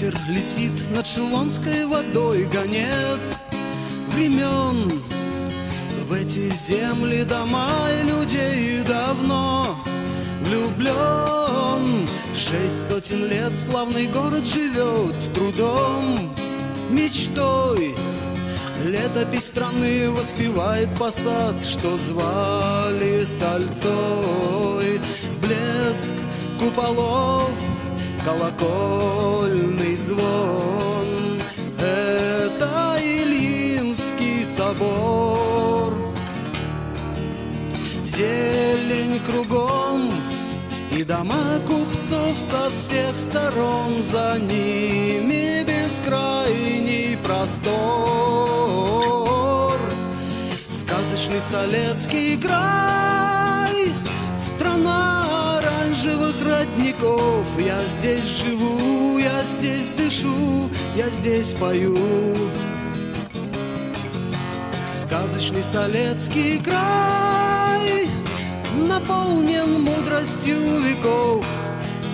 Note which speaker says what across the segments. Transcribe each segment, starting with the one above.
Speaker 1: ветер летит над Шелонской водой Гонец времен. В эти земли дома и людей давно влюблен Шесть сотен лет славный город живет трудом, мечтой. Летопись страны воспевает посад, что звали Сальцой. Блеск куполов, колокольный звон. Это Илинский собор. Зелень кругом, и дома купцов со всех сторон За ними бескрайний простор Сказочный Солецкий край Страна оранжевых родников Я здесь живу, я здесь дышу, я здесь пою Сказочный Солецкий край наполнен мудростью веков.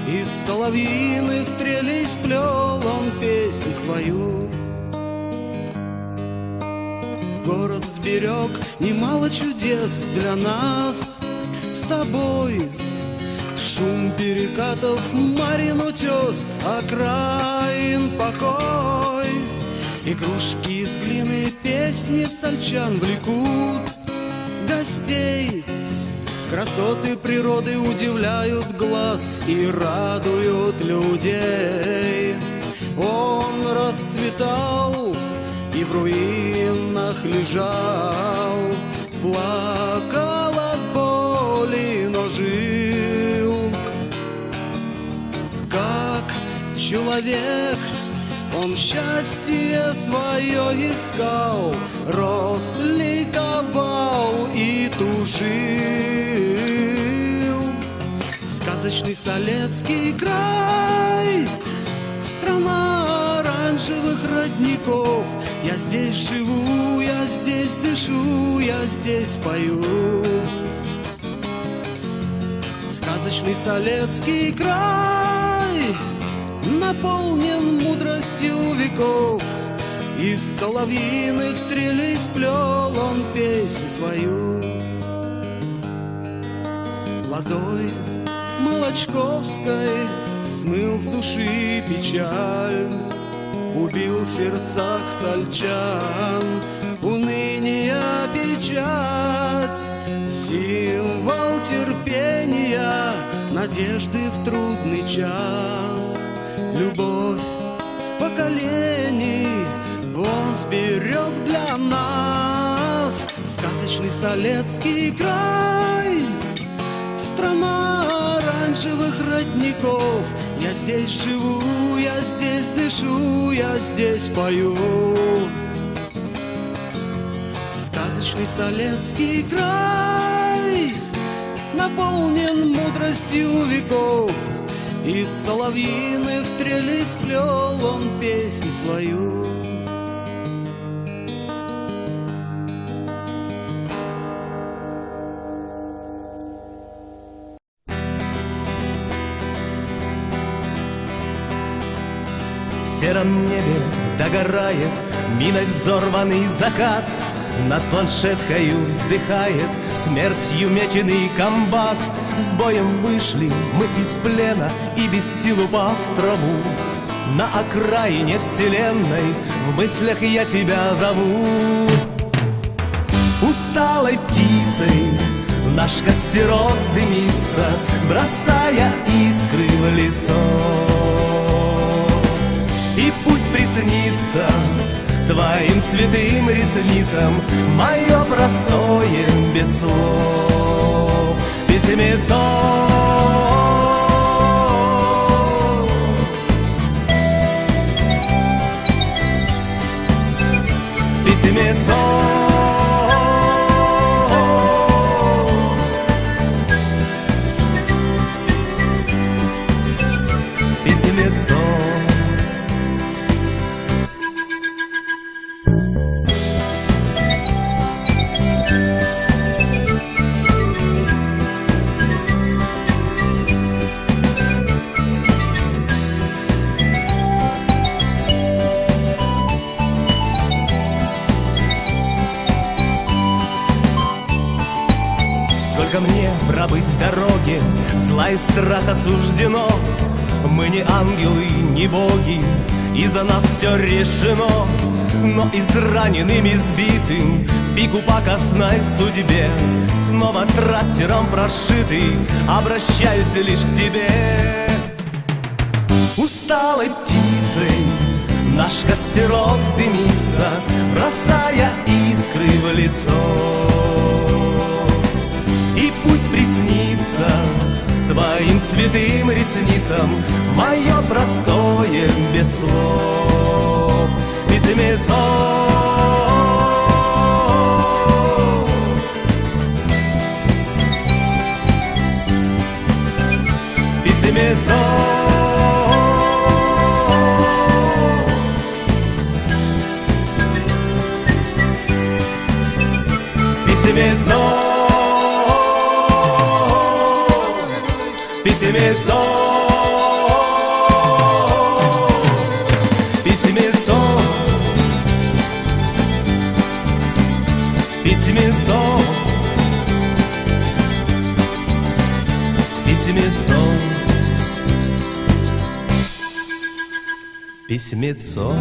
Speaker 1: Из соловьиных трелей сплел он песнь свою. Город сберег немало чудес для нас с тобой. Шум перекатов, Марин утес, окраин покой. Игрушки из глины, песни сальчан влекут гостей Красоты природы удивляют глаз и радуют людей. Он расцветал и в руинах лежал, плакал от боли, но жил. Человек он счастье свое искал, рос, ликовал и тужил. Сказочный Солецкий край, страна оранжевых родников. Я здесь живу, я здесь дышу, я здесь пою. Сказочный Солецкий край наполнен мудростью веков. Из соловьиных трелей сплел он песнь свою. Водой Молочковской смыл с души печаль, Убил в сердцах сальчан уныние печать, Символ терпения, надежды в трудный час любовь поколений Он сберег для нас Сказочный Солецкий край. Страна оранжевых родников Я здесь живу, я здесь дышу, я здесь пою. Сказочный Солецкий край Наполнен мудростью веков из соловьиных трелей сплел он песнь свою.
Speaker 2: В сером небе догорает Миной взорванный закат Над планшеткою вздыхает Смертью меченый комбат С боем вышли мы из плена И без сил упав в траву На окраине вселенной В мыслях я тебя зову. Усталой птицей Наш костерок дымится Бросая искры в лицо. И пусть приснится Твоим святым ресницам Мое простое без слов Письмецо Письмецо дороге, зла и страха суждено. Мы не ангелы, не боги, и за нас все решено. Но израненным, избитым, в пику покосной судьбе, Снова трассером прошитый, обращаюсь лишь к тебе. Усталой птицей наш костерок дымится, Бросая искры в лицо. Святым ресницам Мое простое без слов письмецо. Письмецо. Письмецо. Письмецо.